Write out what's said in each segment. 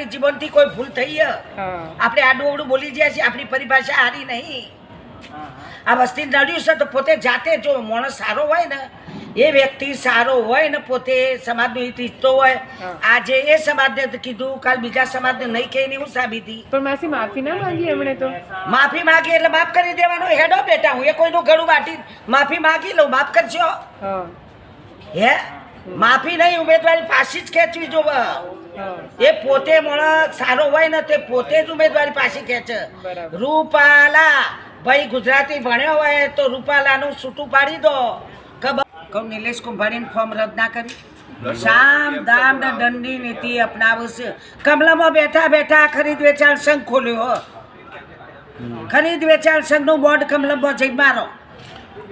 આપણી જીવનથી કોઈ ભૂલ થઈ? આપણે આડું અવડું બોલી ગયા છીએ આપણી પરિભાષા હારી નહીં. આ વસ્તી નડ્યું છે તો પોતે જાતે જો માણસ સારો હોય ને એ વ્યક્તિ સારો હોય ને પોતે સમાજનું હિત ઈચ્છતો હોય. આજે એ સમાજને કીધું કાલ બીજા સમાજને નહીં કહીને હું સાબિતી પણ માસી માફી ના માંગી એમણે તો? માફી માંગી એટલે માફ કરી દેવાનો હેડો બેટા હું એ કોઈનું ગળું વાટી માફી માંગી લઉં માફ કરજો. હે? માફી નહીં ઉમેદવારી પાછી જ ખેંચવી જોવે. એ પોતે માણસ સારો હોય ને તે પોતે જ ઉમેદવારી પાછી ખેંચે. રૂપાલા ભાઈ ગુજરાતી ભણ્યો હોય તો રૂપાલાનું છૂટું પાડી દો. ખબર? કહું નિલેશ કુંભાણીને ફોર્મ રદ ના કરી. સામ દામ ને દંડની નીતિ અપનાવશે. કમલામાં બેઠા બેઠા ખરીદ વેચાણ સંઘ ખોલ્યો હો. ખરીદ વેચાણ સંઘનું બોર્ડ કમલમમાં જઈ મારો.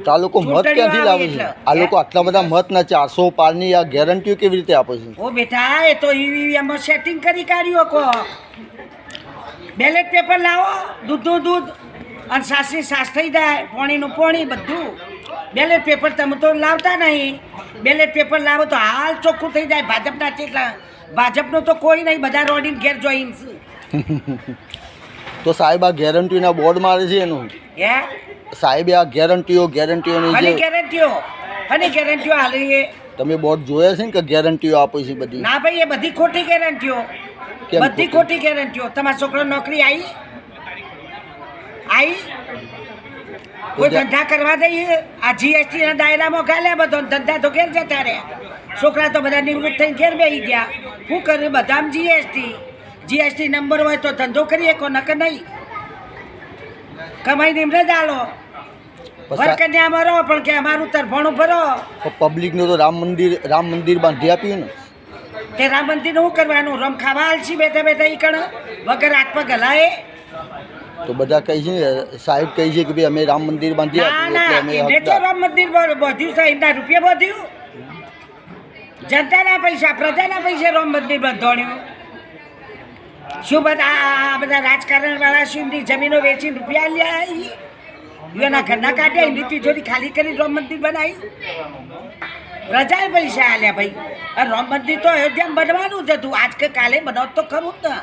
તો આ લોકો મત ક્યાંથી લાવે છે. આ લોકો આટલા બધા મત ના ચારસો પારની આ ગેરંટીઓ કેવી રીતે આપે છે? ઓ બેટા એ તો ઈવીએમમાં સેટિંગ કરી કાઢ્યો કો બેલેટ પેપર લાવો દૂધનું દૂધ અને સાસરી સાસ થઈ જાય પોણીનું પોણી બધું. બેલેટ પેપર તમે તો લાવતા નહીં. બેલેટ પેપર લાવો તો હાલ ચોખ્ખું થઈ જાય. ભાજપના ચેટલા ભાજપનું તો કોઈ નહીં બધા રોડીને ઘેર જોઈન. તો સાહેબ આ ગેરંટીના બોર્ડ મારે છે એનું. હે? સાહેબે આ ગેરંટીઓ ગેરંટીઓની જે ગેરંટીઓ? અને ગેરંટીઓ હાલી તમે બોર્ડ જોયા છે ને કે ગેરંટીઓ આપે છે બધી? ના ભાઈ એ બધી ખોટી ગેરંટીઓ. બધી ખોટી? ગેરંટીઓ. તમારા છોકરો નોકરી આવી આવી કોઈ ધંધા કરવા દઈએ? આ જીએસટી ના દાયરામાં ગાલ્યા બધો ધંધા તો ઘેર જતા રહ્યા. છોકરા તો બધા નિવૃત્ત થઈને ઘેર બેસી ગયા. શું કર્યું? બધામાં જીએસટી જીએસટી નંબર હોય તો ધંધો કરીએ કો નકર નહીં. કમાઈ નિમરે જ આલો. પછી અમારો પણ કે અમારું તરફણું ભરો. પબ્લિકનું તો રામ મંદિર રામ મંદિર બાંધી આપ્યું ને તે રામ મંદિર શું કરવાનું? રમ ખાવા આલશી બેઠા બેઠા ઈ કણ? વગર હાથ પગ હલાય તો બધા કહે છે ને સાહેબ કહે છે કે ભાઈ અમે રામ મંદિર બાંધી આપ્યું એટલે અમે રામ મંદિર બાંધ્યું બધ્યું ના રૂપિયા બધ્યું. જનતાના પૈસા પ્રજાના પૈસા રામ મંદિર બંધોણ્યું શું બધા આ- બધા રાજકારણ વાળા શું જમીનો વેચી રૂપિયા લ્યા એના ઘરના કાઢ્યા એમની તિજોરી ખાલી કરી રામ મંદિર બનાવી પ્રજાએ પૈસા આલ્યા ભાઈ. રામ મંદિર તો અયોધ્યામાં બનવાનું જ હતું. આજ કે કાલે બનાવ તો ખરું જ ને.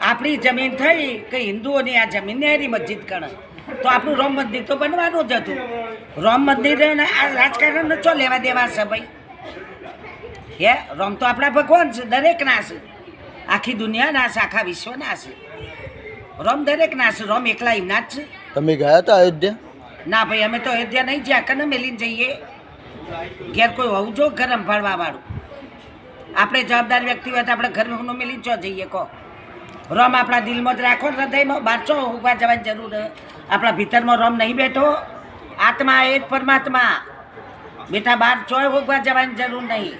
આપણી જમીન થઈ કે હિન્દુઓની આ જમીન નેહરી મસ્જિદ કણ. તો આપણું રામ મંદિર તો બનવાનું જ હતું. રામ મંદિર આ રાજકારણ ચો લેવા દેવા છે ભાઈ? હે? રામ તો આપણા ભગવાન છે, દરેકના છે. આખી દુનિયાના નાશ આખા વિશ્વના નાશ રમ દરેક નાશ રમ એકલા એમના જ છે. તમે ગયા હતા અયોધ્યા? ના ભાઈ અમે તો અયોધ્યા નહીં જ્યાં કને મેલીને જઈએ. ઘેર કોઈ હોવું જો ઘર સંભાળવા વાળું આપણે જવાબદાર વ્યક્તિ હોય તો આપણે ઘરનું મેલીને ચો જઈએ કહો. રોમ આપણા દિલમાં જ રાખો હૃદયમાં. બહાર ચો ઊભા જવાની જરૂર હે? આપણા ભીતરમાં રોમ નહીં બેઠો. આત્મા એ જ પરમાત્મા. બેટા બહાર ચોય ઊભા જવાની જરૂર નહીં.